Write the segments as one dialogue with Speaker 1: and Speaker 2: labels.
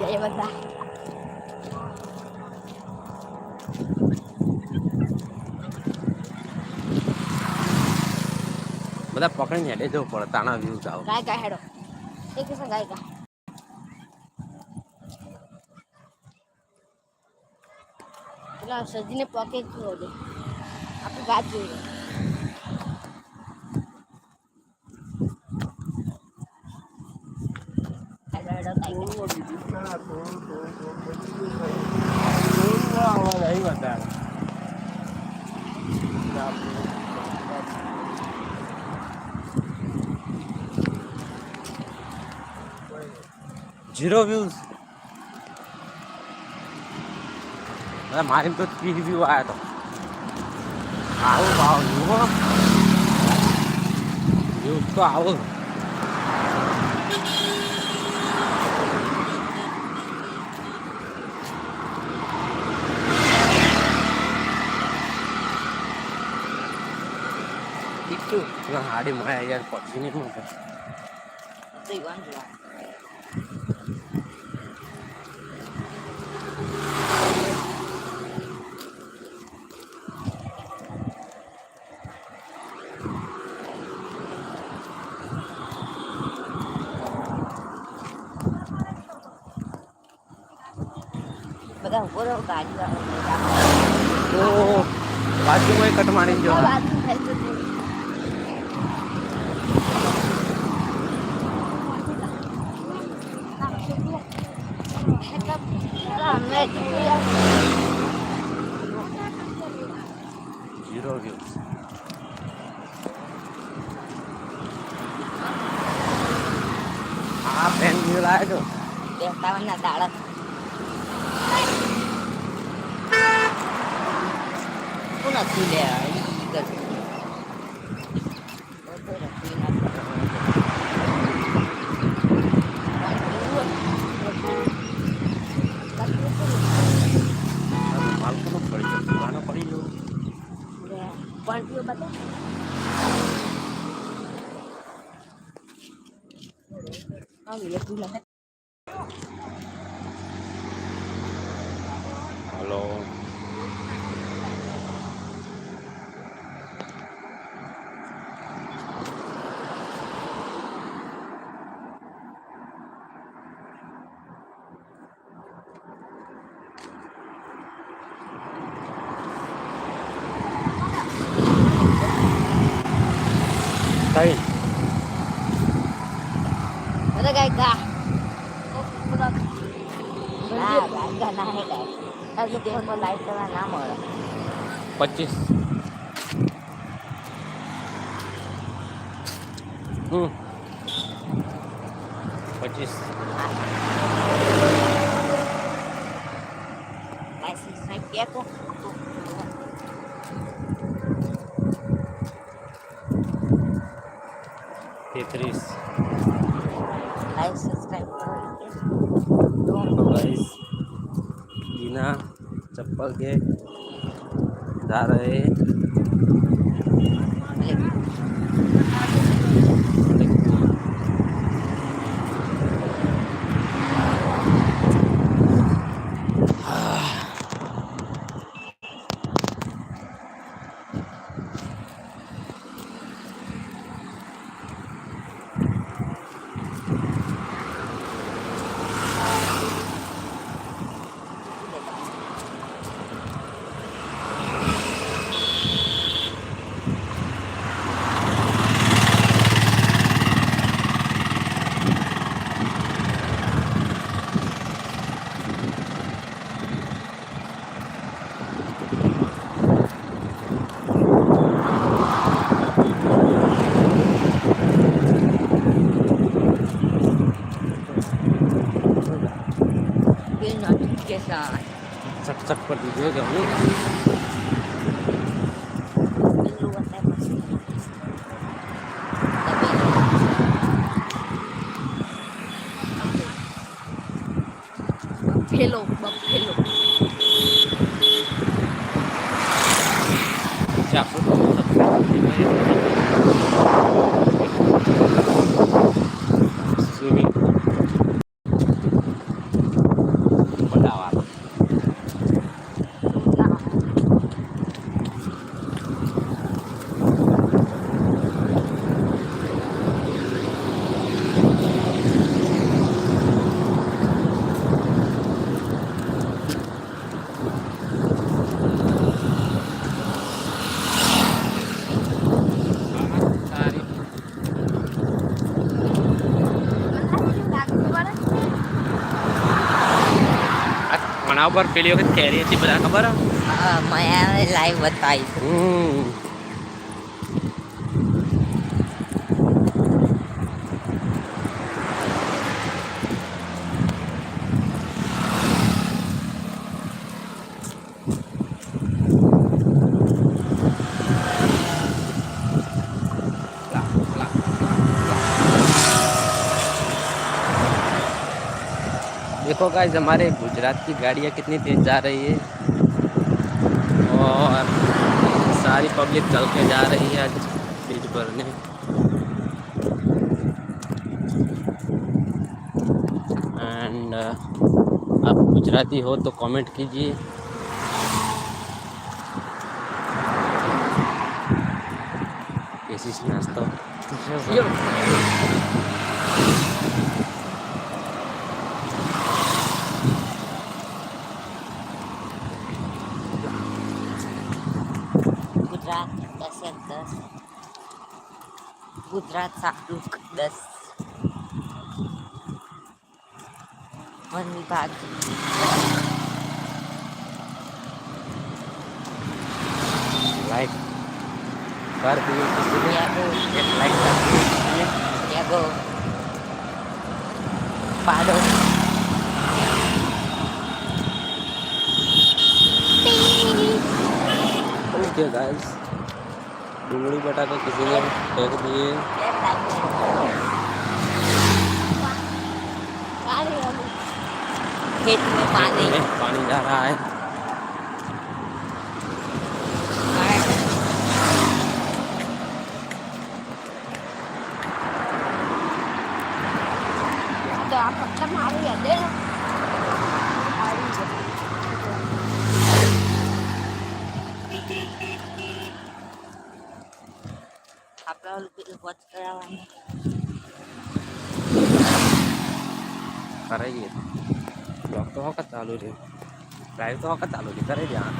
Speaker 1: જાય બધા.
Speaker 2: બધા પકડીને હેડે જવું પડે તાણા વ્યૂ આવ.
Speaker 1: ગાય ગાય હેડો. એક કિસ્સા ગાય ગા પેલા સજીને પકે થયો છે આપણે ગાજ જોઈએ હેડો હેડો ગાય ગા
Speaker 2: ઝીરો વ્યૂઝ અરે મારી તો ત્રીસ વ્યૂ આવ્યા તો આવું ભાવ જુઓ વ્યૂઝ તો આવું ટીકું હાડી મળ્યા યાર પછી નહીં મળે
Speaker 1: જોવા બધા ઊભો રહો ગાડી
Speaker 2: બાજુમાં કટ મારી જો
Speaker 1: બાજુ થઈ જશે અમે
Speaker 2: ઝીરો વ્યૂઝ આ પેન વ્યૂ લાવ્યો છો
Speaker 1: બેસતાવાના દાડા કોણ હતું લે ઈ ગયું. બધો રખડી નાખ્યો.
Speaker 2: માલકો પડી ગયો દુકાનો પડી ગયો
Speaker 1: લે, પણ પીઓ બતા
Speaker 2: કઈ?
Speaker 1: અરે ગાય ગા.
Speaker 2: પચીસ. હમ. चटपट वीडियो क्या
Speaker 1: Hello,
Speaker 2: Bob, hello. Chào, આના ઉપર પેલી વખત કેરી હતી બધા ખબર?
Speaker 3: લાઈવ બતાવી
Speaker 2: देखो गाइस हमारे गुजरात की गाड़ियाँ कितनी तेज जा रही है। और सारी पब्लिक चल के जा रही है आज पेट भरने। एंड आप गुजराती हो तो कमेंट कीजिए। कैसी नाश्ता
Speaker 3: kasihan putra satu
Speaker 2: des wanita like. Baru di
Speaker 3: aku,
Speaker 2: get like lagi ya ya go
Speaker 3: padu Thank
Speaker 2: you guys. डुंगली पटाखा किसी ने फेंक दिए
Speaker 3: खेत में पानी
Speaker 2: पानी जा रहा है
Speaker 3: रहे
Speaker 2: ये ब्लॉक तो होकर चालू रहे ड्राइव तो होकर चालू रही करे
Speaker 3: ध्यान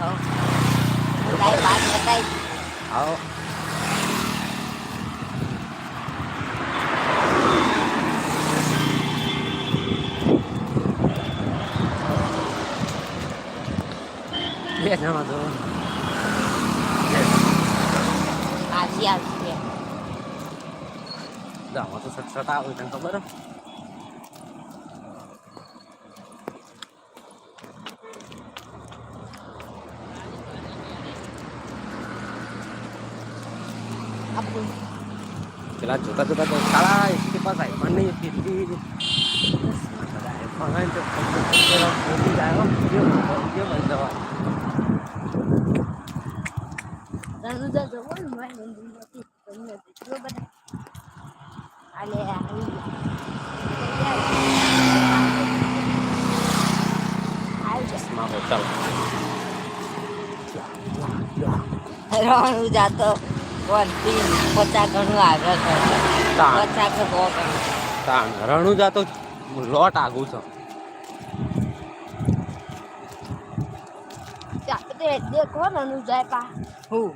Speaker 2: आओ Yes, no, no. Yes. Ah, yes,
Speaker 1: yes. Dah, waktu serta-serta, udah tak berapa. ഇപ്പൊ കൈമണ്ണി തിരിഞ്ഞ് അങ്ങനത്തെ പുതിയ ബന്ധമാണ്
Speaker 2: അല്ലേ Rồi,
Speaker 3: dạ tôi વળતી પચાસ ઘણું આગળ
Speaker 2: છે
Speaker 3: પચાસ તો સો ઘણું
Speaker 2: તાણ. રણું જાતો લોટ આગું છો.
Speaker 1: દેખો રણું જાય પા
Speaker 3: હું?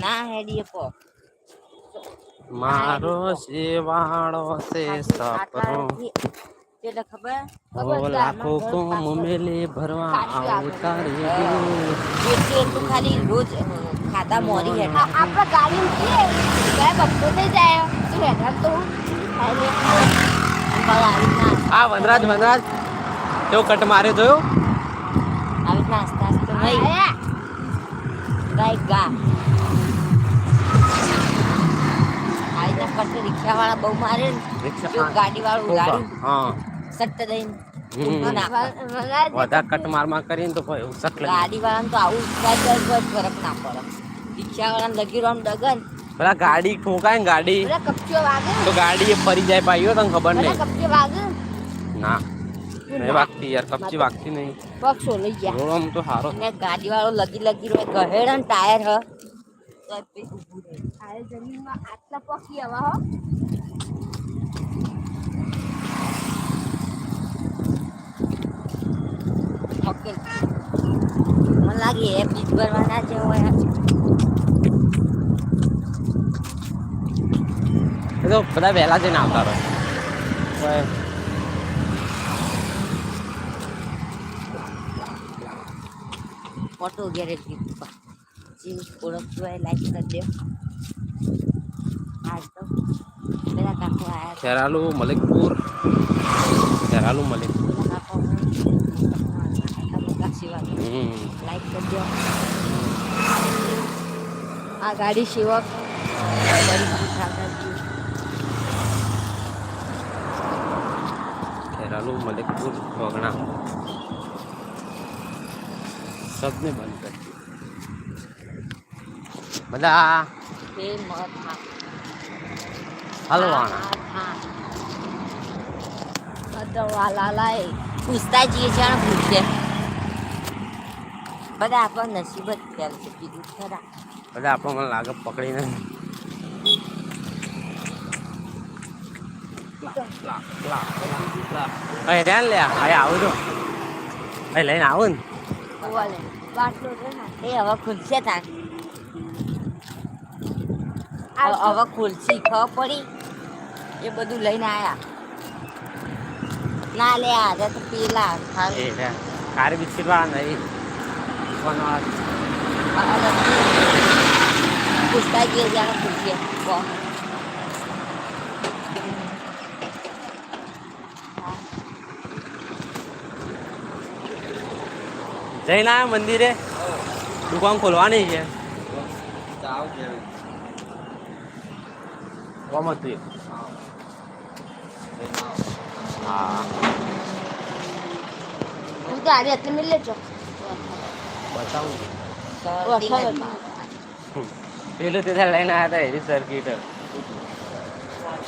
Speaker 3: ના હેડીએ પો.
Speaker 2: મારો શેવાળો છે સપરો
Speaker 3: એટલે ખબર?
Speaker 2: લાખો કોમ મેલે ભરવા આવતા રેજો
Speaker 3: એટલું એટલું ખાલી રોજ ખાતા મોરી
Speaker 1: આ- ગાડી ઉઠીએ ગયા બપોર જાય. તું તો હું.
Speaker 2: આ વનરાજ વનરાજ. તેઓ કટ મારે જોયો?
Speaker 3: આવી આસ્તે આસ્તે નહીં. ગાય ગા. આવી રીતના રિક્ષા વાળા બહુ મારે ને. ગાડી વાળું ઉડાડ્યું
Speaker 2: હા.
Speaker 3: દઈને
Speaker 2: વધારે કટ માર માર કરીને તો ઉસક લાગે
Speaker 3: ગાડીવાળાને તો આવું ફરક ના પડે. રિક્ષાવાળાને લગી રહ્યો આમ ડગન.
Speaker 2: પેલા ગાડી ઠોકાય ને ગાડી.
Speaker 1: કપચીઓ વાગે.
Speaker 2: તો ગાડી એ ફરી જાય ભાઈઓ તને ખબર નહીં.
Speaker 1: કપચીઓ વાગે.
Speaker 2: ના. નહીં વાગતી યાર કપચી વાગતી નહીં.
Speaker 1: પક્ષો લઈ ગયા.
Speaker 2: રોડ આમ તો સારો
Speaker 3: ગાડીવાળો લગી લગી રહ્યો ગહેડ ને ટાયર હ.
Speaker 1: જમીનમાં આટલા પક્ષી આવા હો.
Speaker 3: ઓકે મને લાગે એ બીજ ભરવાના છે હોય
Speaker 2: એ તો બધા વહેલા જઈને આવતા રહો.
Speaker 3: ફોટો ગેરેજની ઉપર. જે ઓળખતું હોય લાઈક કરી દે. આજ તો. પેલા કાકો આવ્યા
Speaker 2: ખેરાલુ મલિકપુર. ખેરાલુ મલિકપુર
Speaker 3: પેલા કાકો કાશી વાત
Speaker 2: હમ
Speaker 3: લાઈક કરી દો
Speaker 1: આ ગાડી શિવક
Speaker 2: ખેરાલુ મલિકપુર વગણા. સબને બંધ કરી દીધું. બધા હલવાણા
Speaker 3: પૂછતા જઈએ છે ને પૂછે. બધા આપણને નસીબ જ ફેલ છે કીધું ખરા.
Speaker 2: બધા આપણો મને લાગે પકડીને. અહીં લે અહીં આવું તો. અહીં લઈને આવું ને.
Speaker 3: એ હવે ખુલશે તાર. હવે ખુલશી ખબર પડી? એ બધું લઈને આયા. ના લે આજે તો પેલા
Speaker 2: કારે બિસ્કીટ વાળા નહીં વાળા
Speaker 3: પૂછતા જઈએ જ્યારે ખુલશે કહો.
Speaker 2: જઈને આવ્યા મંદિરે દુકાન ખોલવાની છે કોમ હતું એ? હા
Speaker 1: હું તો આજે એટલે મિલે છો
Speaker 2: બતાવું. પેલું તે લઈને આવ્યા હતા એની સર્કિટ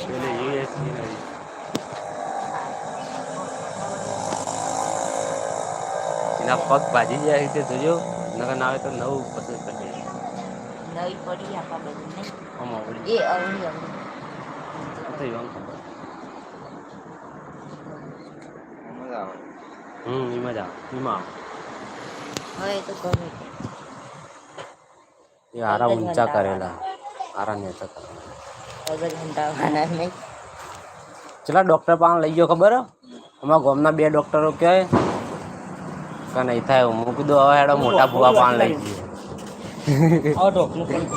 Speaker 2: પેલું યુએસબી નવી એના પગ ભાજી જાય રીતે જોજો. નગર ના આવે તો નવું પસંદ કરી
Speaker 3: નવી પડી આપા બધું નહીં
Speaker 2: આમ આવડી
Speaker 3: એ અવળી અવળી
Speaker 2: તો એમ ખબર? હમ મજા આવે. એમાં આવે.
Speaker 3: હવે તો ગમે તે.
Speaker 2: એ આરા ઊંચા કરેલા. આરા નેચા કરેલા.
Speaker 3: વગર નહીં.
Speaker 2: ચલા ડૉક્ટર પાસે લઈ ગયો ખબર? અમારા ગામના બે ડૉક્ટરો કહે કે નહીં થાય હું કીધું હવે હેડો મોટા ભૂવા પાન લઈ જઈએ.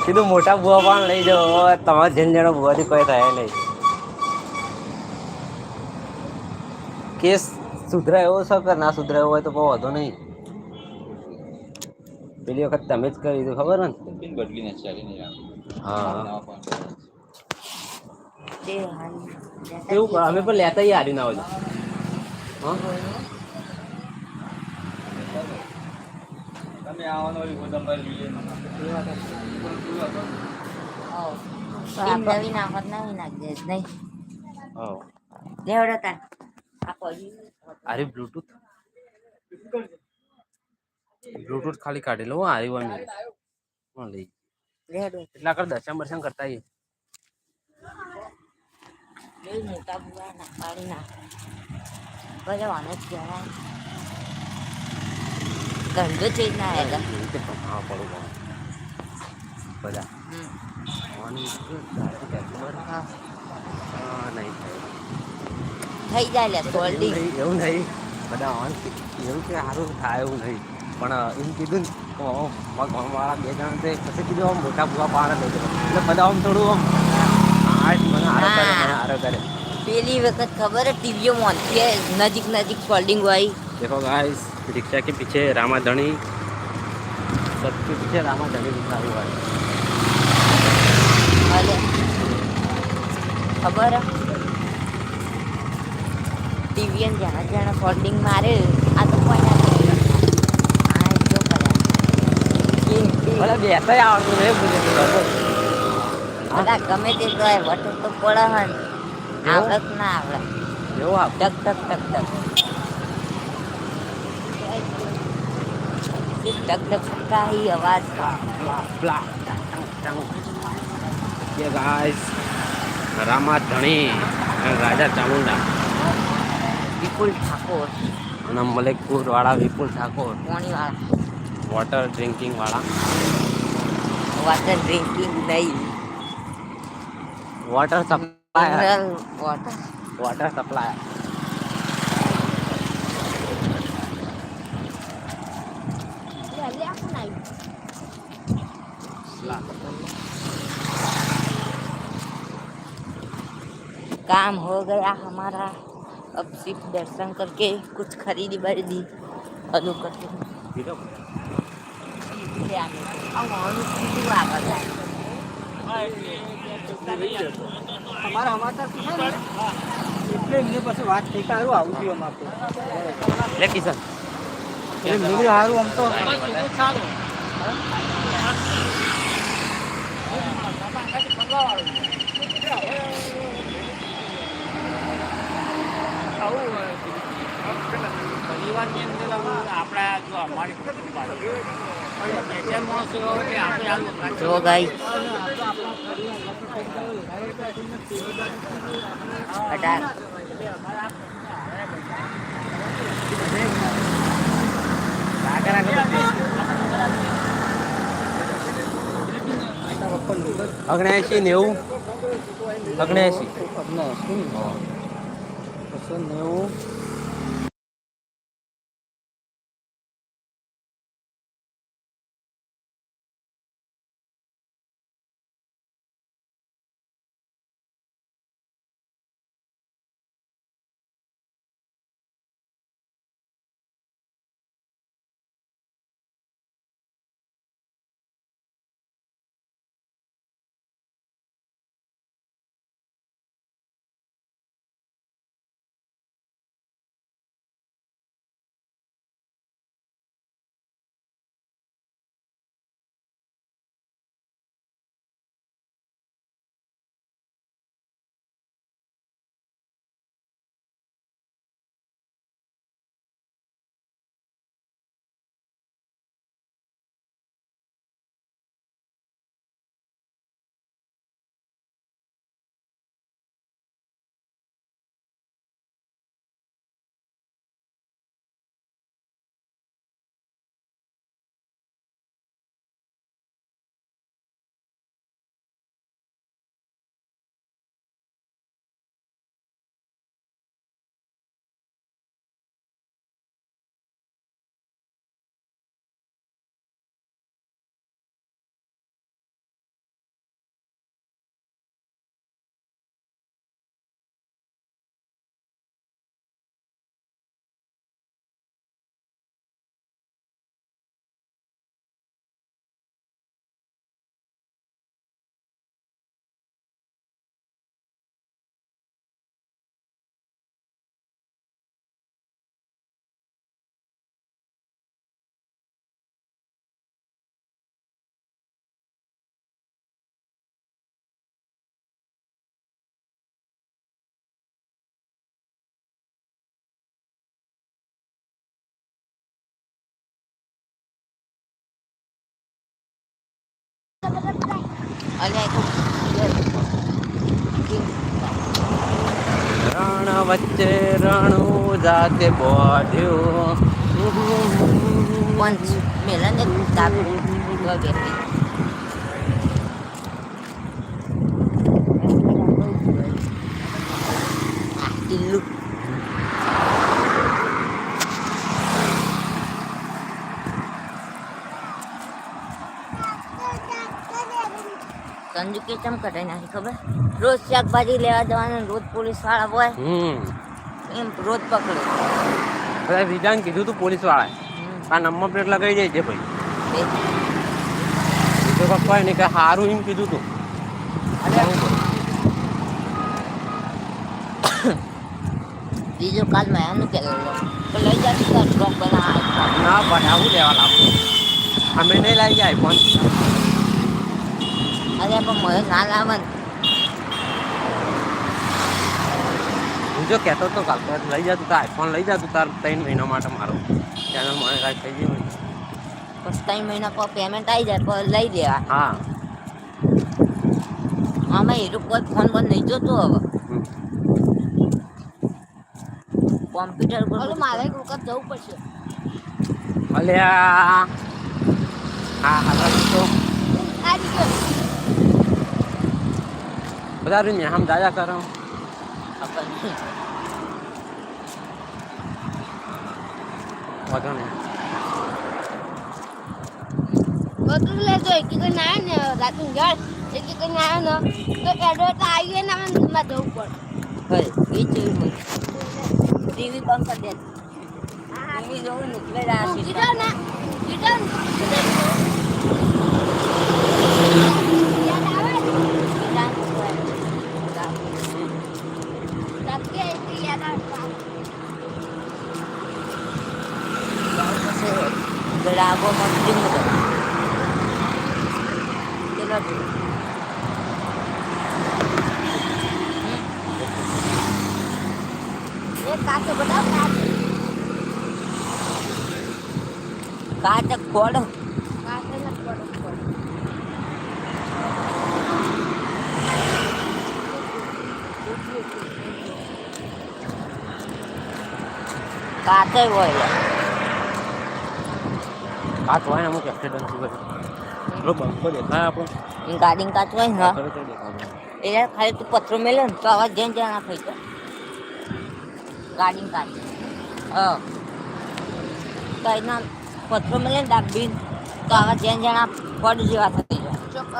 Speaker 2: કીધું મોટા ભૂવા પાન લઈ જાઓ. હવે તમારે જેને જેનો ભૂવાથી કોઈ થાય નહીં. કેસ સુધરાય એવો છે કે ના સુધરાય હોય તો બહુ વધુ નહીં. પેલી વખત તમે જ કરી દીધું ખબર ને હા.
Speaker 3: તે હાલ
Speaker 2: એવું કરો અમે પણ લેતા ઈ હારી ના હોય હા
Speaker 3: નવી નાખત નવી નાખજે જ નહીં.
Speaker 2: હા
Speaker 3: લેવડો તાર આ
Speaker 2: અરે બ્લૂટૂથ બ્લૂટૂથ ખાલી કાઢી લઉં આવ્યો હોય મેં હા લઈ. એટલા કર દર્શન બર્શન કરતા આવીએ.
Speaker 3: ગંદો છે જ ના
Speaker 2: હા પડું. બધા.
Speaker 3: થઈ જાય
Speaker 2: એવું નહીં. બધા ઓન એવું કે સારું થાય એવું નહીં. પણ એમ કીધું ને તો આમ મારા ગામવાળા બે જણા છે પછી કીધું આમ મોટા ભૂવા પાડે લઈ જવા એટલે બધા આમ થોડું આમ આ જ મને હારો કરે મને હારો કરે
Speaker 3: પેલી વખત ખબર હે ટીવીઓ મોનથી નજીક નજીક સોલ્ડિંગ હોય
Speaker 2: देखो गाइस रिक्शा के पीछे रामा धनी सबके पीछे रामा धनी लिखा हुआ है
Speaker 3: ભલે ખબર ટીવી ને જ્યાં જ્યાં ફોલ્ડિંગ મારે આ
Speaker 2: ભલે બેસે આવડતું નહીં
Speaker 3: પૂછે ગમે તે તો વટું તો પડે હે આવડત ના આવડે.
Speaker 2: એવું આવ
Speaker 3: ટક ટક ટક ટક. ટક ટક કાહી અવાજ.
Speaker 2: બ્લા કે ગાઈસ રામા ધણી રાજા ચામુંડા.
Speaker 3: વિપુલ ઠાકોર.
Speaker 2: અને મલેકપુર વાળા વિપુલ ઠાકોર.
Speaker 3: કોણી વાળા
Speaker 2: વોટર ડ્રિંકિંગ વાળા.
Speaker 3: વોટર ડ્રિંકિંગ નહીં.
Speaker 2: Water supplier
Speaker 1: water water supplier
Speaker 3: काम हो गया हमारा अब सिर्फ दर्शन करके कुछ खरीदी बरीदी अनु करते हैं
Speaker 4: તમારા સમાચાર એટલે એમને પછી વાત થઈ કે સારું આવું થયું અમારે
Speaker 2: લે કિશન.
Speaker 4: એટલે સારું આમ તો.
Speaker 5: પરિવારની અંદર આપણા જો અમારી
Speaker 3: જો ગાઈ અઢાર
Speaker 2: અગ્નેસી નેવું. અગ્નેસી
Speaker 4: બસો નેવું.
Speaker 3: અને
Speaker 2: રણ વચ્ચે રણું જાતે બોડ્યો
Speaker 3: પંચ. મેલા ને દાબે વગેરે. આ સંજુ કે ચમ કટાઈ નાખી ખબર? રોજ શાકભાજી લેવા જવાનું રોજ પોલીસવાળા હોય એમ રોજ પકડે.
Speaker 2: બધા વિધાન કીધું તું
Speaker 3: પોલીસવાળા
Speaker 2: આ નંબર પ્લેટ લગાવી દેજે ભાઈ.
Speaker 3: બે.
Speaker 2: બીજો કોઈ નહીં કે સારું એમ કીધું તું.
Speaker 3: બીજો કાલ મેં એનું કે લઈ જાય
Speaker 2: ના પણ આવું લેવા લાગુ. અમે નહીં લઈ જાય ફોન
Speaker 3: અરે પણ મને ના લાવે ને.
Speaker 2: હું જો કહેતો તો કાલ તો લઈ જતું તાર આઈફોન લઈ જતું તાર ત્રણ મહિના માટે મારો. ચેનલ મને કાંઈ થઈ ગયું
Speaker 3: બસ ત્રણ મહિના પર પેમેન્ટ આવી જાય પર લઈ લેવા.
Speaker 2: હા.
Speaker 3: આમાં એ કોઈ ફોન બંધ નહીં જોતો હવે. કોમ્પ્યુટર પર
Speaker 1: મારે એક વખત જવું પડશે.
Speaker 2: અલ્યા. હા હા તો
Speaker 1: આ દીકરો
Speaker 2: બધા રૂમ હમ દાદા કરો
Speaker 3: ખબર નહીં.
Speaker 2: વધો ને
Speaker 1: બધું લેજો એક એક ના ને રાતનું ઘર એક એક ના ને તો એડવર્ટ આવી ગઈ ને આમાં જવું પડે
Speaker 3: હોય એ જોયું ટીવી બંધ કરી દે ટીવી જોવું નીકળે જ આ
Speaker 1: ઊંઘી
Speaker 3: સીધા.
Speaker 1: જાઓ ને ઊંઘી જાઓ ને. યાદ આવે
Speaker 3: સીધા હોય.
Speaker 1: લાગે એટલે યાદ આવે
Speaker 3: પછી ગ્રાહકો મંત્રી મુજબ કેટલા છે?
Speaker 1: એ કાચો બતાવ કાચો
Speaker 3: કાચ ખોડ
Speaker 1: કાચો
Speaker 3: હોય
Speaker 2: ને અમુક એક્સિડન્ટ થઈ એટલો બંકો દેખાય આપણો.
Speaker 3: ગાડી કાચ હોય ને એટલે ખાલી તું પથરો મેલે ને તો આવા જેમ જ્યાં ના થઈ જાય ગાડી કાચ. હા. તો એના પથરો મેલે ને ડાબી તો આવા જેમ જણા પડ જેવા થઈ જાય.
Speaker 1: ચોક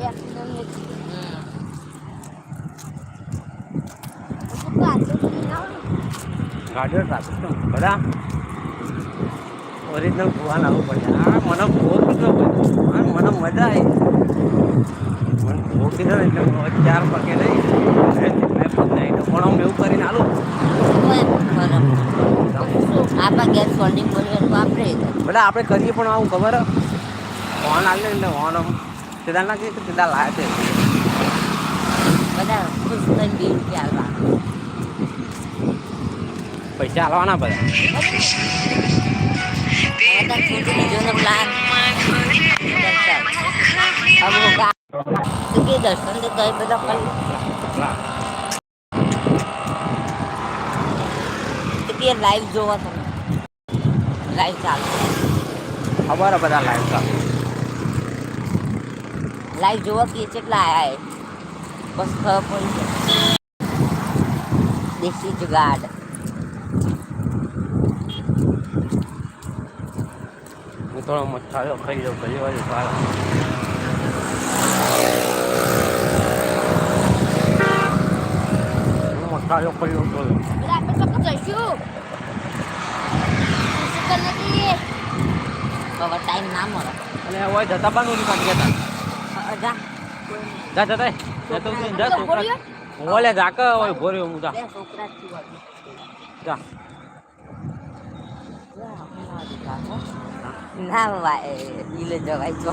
Speaker 1: એક્સિડન્ટ
Speaker 2: ગાડીઓ ટ્રાફિક બધા ઓરિજિનલ ભગવાન આવવું પડે. આ મને બહુ કીધો ભાઈ મને મજા આવી. મને ભોગ કીધો ને એટલે ચાર પગે નહીં મેં પગ નહીં તો પણ હું એવું કરીને આલું
Speaker 3: કોઈ ગેસ સોલ્ડિંગ બોલીએ વાપરે
Speaker 2: બધા આપણે કરીએ પણ આવું ખબર? ફોન આલે એટલે ફોન આમ. સીધા ના કે તો સીધા લાયા છે?
Speaker 3: બધા ખુશ થઈને બે રૂપિયા
Speaker 2: પૈસા આલવાના બધા.
Speaker 3: દર્શન તો બધા કરી લાઈવ જોવા તમે લાઈવ ચાલુ.
Speaker 2: ખબર બધા લાઈવ ચાલુ
Speaker 3: લાઈવ જોવા કે કેટલા આયા બસ ખબર પડી દેશી જુગાડ.
Speaker 2: થોડો મઠાયો ખાઈ જાઉં ઘણી વાર સારા મઠાયો ખાઈ જાઉં થોડો
Speaker 3: ટાઈમ ના મળે.
Speaker 2: અને હોય જતા બાનું ની કાઢી ગયા
Speaker 3: અ, જા.
Speaker 2: જા જતા જતો જા છોકરા ઓલે જાક હોય ભોર્યો હું જા.
Speaker 3: છોકરા જ.
Speaker 2: જા.
Speaker 3: ના ભાઈ ઈલે જવાય છો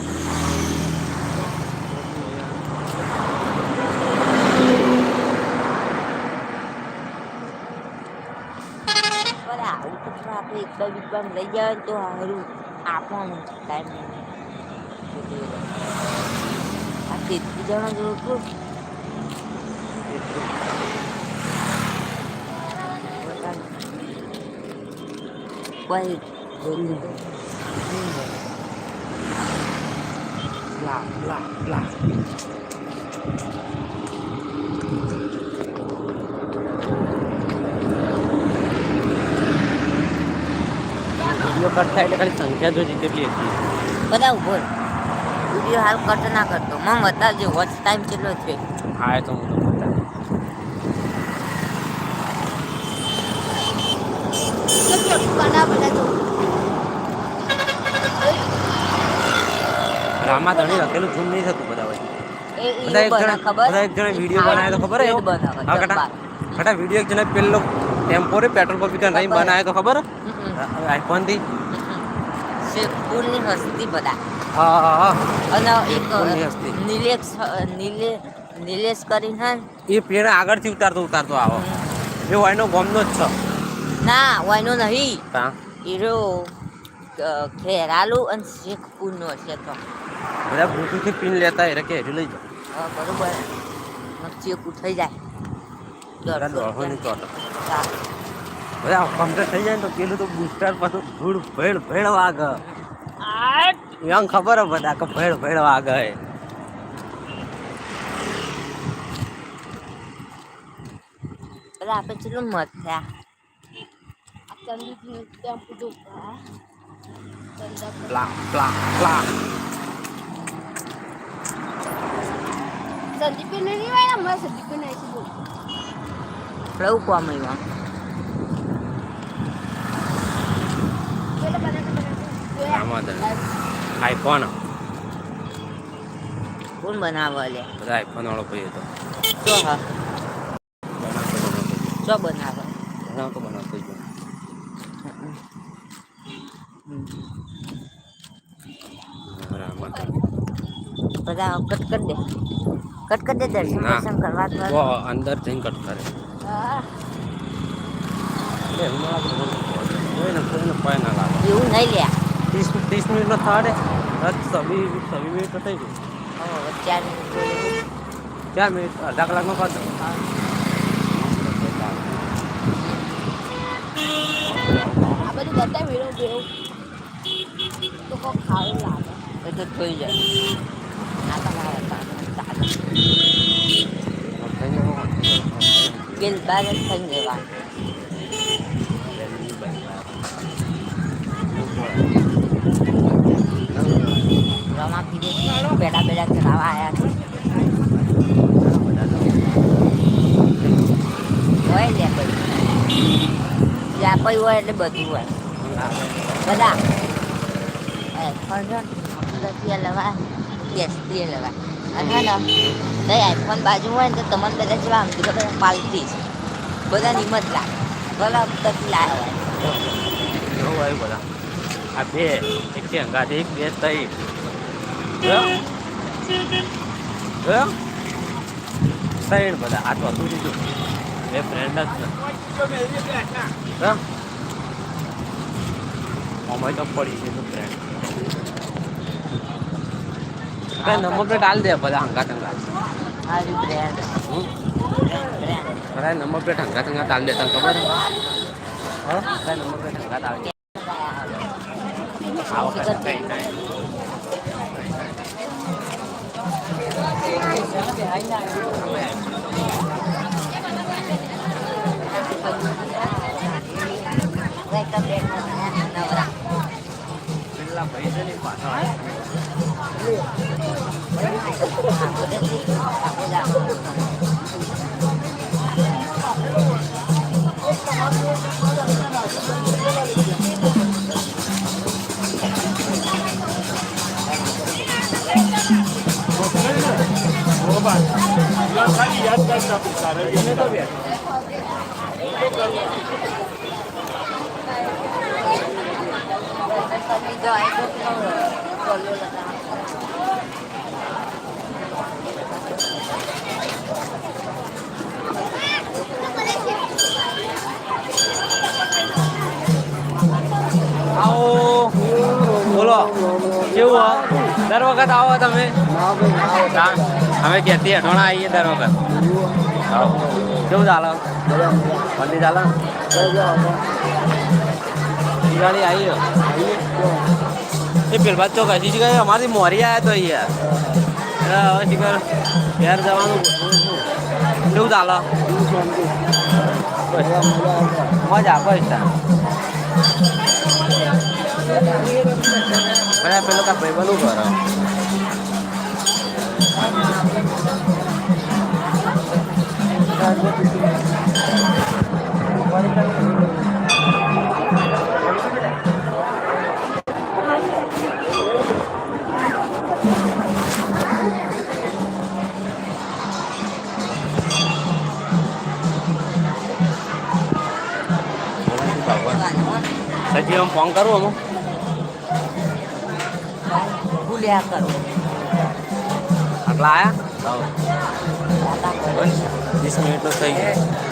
Speaker 3: પણ આવું તો જો આપણે એકદમ એકદમ લઈ જાય ને તો સારું આપણને ટાઈમ આ તેત્રીસ જણા જોડું છું કોઈ જોયું તો
Speaker 2: લા લા લા વીડિયો કટ થાય એટલે ખાલી સંખ્યા જોઈ કેટલી હતી.
Speaker 3: બધા ઊભો વીડિયો હાલ કટ ના કરતો. મમ બતાવજો વોચ ટાઈમ કેટલો છે?
Speaker 2: હા એ તો હું તો બતાવું.
Speaker 1: બધા
Speaker 2: ધણી લખેલું ઝૂમ નહીં થતું બધા હોય બધા એક જણા
Speaker 3: ખબર?
Speaker 2: બધા એક જણા વીડિયો બનાવ્યો તો ખબર હે? હા કટા કટા વીડિયો એક જણા પેલો ટેમ્પો રે પેટ્રોલ પંપ પર રહી
Speaker 3: બનાવ્યો
Speaker 2: બનાવે તો ખબર
Speaker 3: આઈફોનથી. શેખપુરની હસ્તી બધા.
Speaker 2: હા હા હા.
Speaker 3: અને એક નિલેશ નિલે નિલેશ કરીને હે
Speaker 2: એ પેણ આગળથી ઉતારતો ઉતારતો આવો. એ વાયનો ગોમનો જ છે.
Speaker 3: ના વાયનો નહીં.
Speaker 2: હા
Speaker 3: હીરો ખેરાલુ અને શેખપુરનો છે તો.
Speaker 2: બધા બ્લૂટૂથથી પિન લેતા એ કે હેરી લઈ જાઓ.
Speaker 3: હા, બરોબર. ચેકું થઈ જાય.
Speaker 2: બધા ચોટ. બધા કમ્પ્લીટ થઈ જાય તો પેલું તો બુસ્ટર પાછું ભૂળ ભેળ ભેળ વાગ. એમ ખબર હે બધા કે ભેળ ભેળ વાગ. હે
Speaker 3: આપણે ચેટલું મત થયા.
Speaker 1: આ ચંદીપનું ટેમ્પો જો હા ચંદા
Speaker 2: પ્લા પ્લા પ્લા
Speaker 1: સંદીપે નહીં વાય હમણાં સંદીપે નહીં છે બોલ
Speaker 3: આપણે
Speaker 1: બનાવતો જોયા?
Speaker 2: આમાં આઈફોન
Speaker 3: કોણ બનાવે લે
Speaker 2: બધા આઈફોન વાળો ભાઈ હતો
Speaker 3: જો હા જો બનાવે
Speaker 2: બનાવતો બનાવતો જ બરાબર
Speaker 3: બધા કટ કરી દે. કટ કરી દે દર્શન દર્શન કરવા
Speaker 2: તો અંદર જઈને કટ કરે.
Speaker 3: એવું નહીં લે.
Speaker 2: ત્રીસ ત્રીસ મિનિટનો થાળે સવી સવી મિનિટ થઈ ગઈ.
Speaker 3: હવે ચાર મિનિટ.
Speaker 2: ચાર મિનિટ અડધા કલાકનો
Speaker 1: આ બધું બધા વીડિયો જેવું તો કોક ખાવું લાગે.
Speaker 3: એટલે થઈ જાય. થઈ જવાનું રમા કીધું બેડા બેડા ચડાવવા આવ્યા છે હોય લે પછી હોય એટલે બધું હોય બધા એ લવાય દસિયા લેવા ગેસથી લેવા. અને હે ને તો આઈફોન બાજુ હોય ને તો તમને બધા જેવા આમ તો બધા પાલતી છે. બધા નિમત લાગે. ભલા અમદાવાદથી લાવ્યા
Speaker 2: બધા આ બે, એક થી અંગાથી, એક બે થઈ? ત્રણ બધા. આ તો હતું બીજું બે ફ્રેન્ડ જ ને જોયો? આમાંય તો પડી છે ફ્રેન્ડ કઈ નંબર પ્લેટ હાલ દે બધા હંગાત હંગાત
Speaker 3: હારી બ્રેન્ડ
Speaker 2: હમ?
Speaker 3: બ્રેન્ડ
Speaker 2: બધા નંબર પ્લેટ હંગાત હંગાત હાલ દે તને ખબર છે? હા કઈ નંબર પ્લેટ હંગાત આવે આ વખતે કઈ નહીં પેલા પૈસાની પાછળ Hãy subscribe tadi kênh Ghiền Mì Gõ Để tadi bỏ lỡ કેવું હો? દર વખત આવો તમે. અમે ક્યાંથી અઠવાણા આવીએ દર વખત. કેવું ચાલો? મંદિર ચાલો? દિવાળી આવી એ ચોક તો કશી જગ્યાએ અમારી મોરી આવ્યા તો યાર હવે શીખર ઘેર જવાનું કેવું ચાલો? મજા પૈસા બધા પેલો કા ભાઈ બનવું કરો સજી હું ફોન કરું અમુક
Speaker 3: ભૂલ્યા કરો
Speaker 2: આટલા આયા વીસ મિનિટ તો થઈ ગઈ